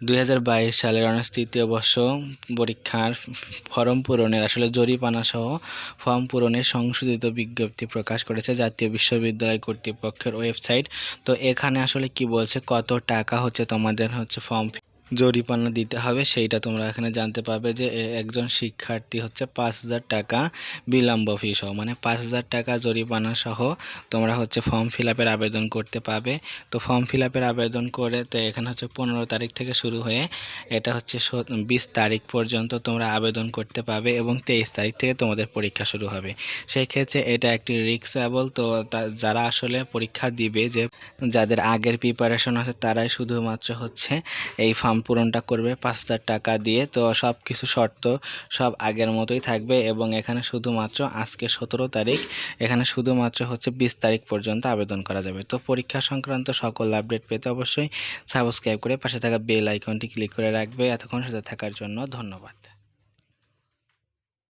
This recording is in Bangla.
দুই হাজার বাইশ সালের অনার্স তৃতীয় বর্ষ পরীক্ষার ফর্ম পূরণের, আসলে জরিপানাসহ ফর্ম পূরণের সংশোধিত বিজ্ঞপ্তি প্রকাশ করেছে জাতীয় বিশ্ববিদ্যালয় কর্তৃপক্ষের ওয়েবসাইট। তো এখানে আসলে কি বলছে? কত টাকা হচ্ছে তোমাদের হচ্ছে ফর্ম জরিমানা দিতে হবে, সেইটা তোমরা এখানে জানতে পারবে যে একজন শিক্ষার্থী হচ্ছে পাঁচ হাজার টাকা বিলম্ব ফি সহ মানে পাঁচ হাজার টাকা জরিমানা সহ তোমরা হচ্ছে ফর্ম ফিল আপের আবেদন করতে পাবে তো ফর্ম ফিল আপের আবেদন করে তো এখানে হচ্ছে পনেরো তারিখ থেকে শুরু হয়ে এটা হচ্ছে বিশ তারিখ পর্যন্ত তোমরা আবেদন করতে পাবে এবং তেইশ তারিখ থেকে তোমাদের পরীক্ষা শুরু হবে। সেই ক্ষেত্রে এটা একটি রিক্সেবল তো যারা আসলে পরীক্ষা দিবে যে যাদের আগের প্রিপারেশন আছে তারাই শুধুমাত্র হচ্ছে এই ফর্ম পূরণটা করবে পাঁচ হাজার টাকা দিয়ে। তো সব কিছু শর্ত সব আগের মতোই থাকবে এবং এখানে শুধুমাত্র আজকে সতেরো তারিখ। এখানে শুধুমাত্র হচ্ছে বিশ তারিখ পর্যন্ত আবেদন করা যাবে। তো পরীক্ষা সংক্রান্ত সকল আপডেট পেতে অবশ্যই সাবস্ক্রাইব করে পাশে থাকা বেল আইকনটি ক্লিক করে রাখবে। এতক্ষণ সাথে থাকার জন্য ধন্যবাদ।